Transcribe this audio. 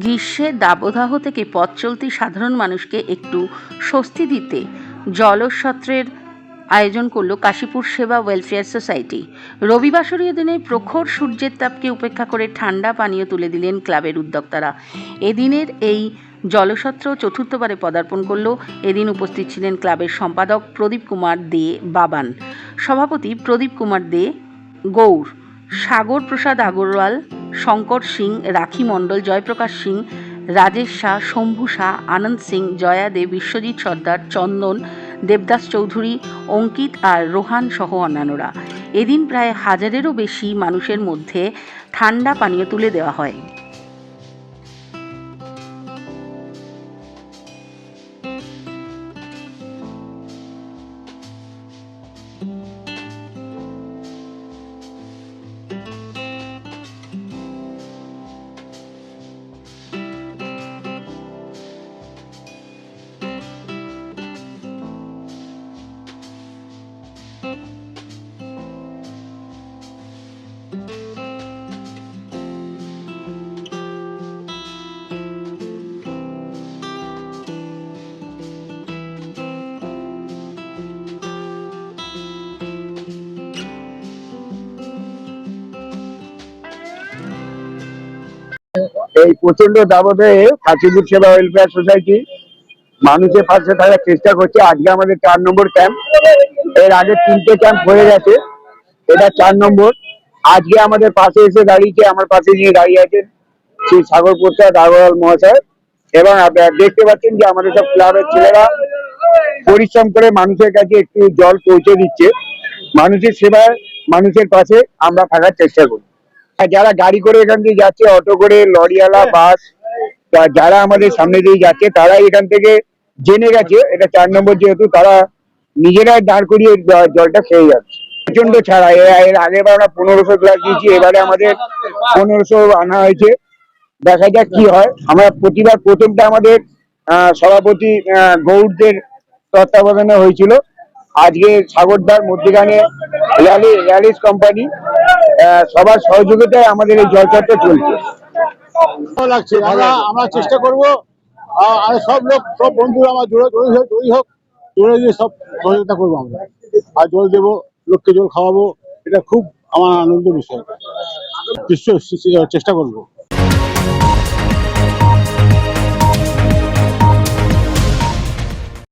গ্রীষ্মের দাবদাহ থেকে পথ চলতি সাধারণ মানুষকে একটু স্বস্তি দিতে জলসত্রের আয়োজন করল কাশীপুর সেবা ওয়েলফেয়ার সোসাইটি রবিবাসরীয় দিনে প্রখর সূর্যের তাপকে উপেক্ষা করে ঠান্ডা পানীয় তুলে দিলেন ক্লাবের উদ্যোক্তারা। এদিনের এই জলসত্র চতুর্থবারে পদার্পণ করল। এদিন উপস্থিত ছিলেন ক্লাবের সম্পাদক প্রদীপ কুমার দে বাবান। সভাপতি প্রদীপ কুমার দে গৌর। সাগর প্রসাদ আগরওয়াল শঙ্কর সিং, রাখি মণ্ডল, জয়প্রকাশ সিং, রাজেশ শাহ, শম্ভু শাহ, আনন্দ সিং, জয়া দে, বিশ্বজিৎ সর্দার, চন্দন, দেবদাস চৌধুরী, অঙ্কিত আর রোহান সহ অন্যান্যরা। এদিন প্রায় হাজারেরও বেশি মানুষের মধ্যে ঠান্ডা পানীয় তুলে দেওয়া হয়। এই প্রচণ্ড দাবদাহে কাশীপুর সেবা ওয়েলফেয়ার সোসাইটি মানুষের পাশে থাকার চেষ্টা করছে। আজকে আমাদের চার নম্বর ক্যাম্প এর আগে তিনটে ক্যাম্প হয়ে গেছে। এটা চার নম্বর। আজকে আমাদের পাশে এসে দাঁড়িয়েছে, আমার পাশে নিয়ে দাঁড়িয়ে আছেন শ্রী সাগর প্রসাদ আগরওয়াল মহাশয়। এবং আপনারা দেখতে পাচ্ছেন যে আমাদের সব ক্লাবের ছেলেরা পরিশ্রম করে মানুষের কাছে একটু জল পৌঁছে দিচ্ছে। মানুষের সেবায়, মানুষের পাশে আমরা থাকার চেষ্টা করি আর যারা গাড়ি করে এখান দিয়ে যাচ্ছে অটো করে লরিওয়ালা বাস তা যারা আমাদের সামনে দিয়ে যাচ্ছে তারা এখান থেকে জেনে গেছে এটা চার নম্বর যেহেতু তারা নিজেরাই দাঁড় করিয়ে জলটা খেয়ে যাচ্ছে। প্রচণ্ড ছাড়া এর এর আগের বার আমরা পনেরোশো গ্লাস দিয়েছি এবারে আমাদের পনেরোশো আনা হয়েছে। দেখা যাক কি হয়। আমরা প্রতিবার প্রথমটা আমাদের সভাপতি আহ, গৌড়দের তত্ত্বাবধানে হয়েছিল। আজকে সাগরদার মধ্যখানে র্যালি র্যালিস কোম্পানি সবার সহযোগিতায় আমাদের এই জলচর্চা চলছে। লাগছে। আমরা আমরা চেষ্টা করব। আর সব লোক, সব বন্ধুরা আমার জোরে জোরে হোক হোক, জোরে দিয়ে সব সহযোগিতা করব আমরা। আর জল দেবো, লোককে জল খাওয়াবো, এটা খুব আমার আনন্দের বিষয়। চেষ্টা করব।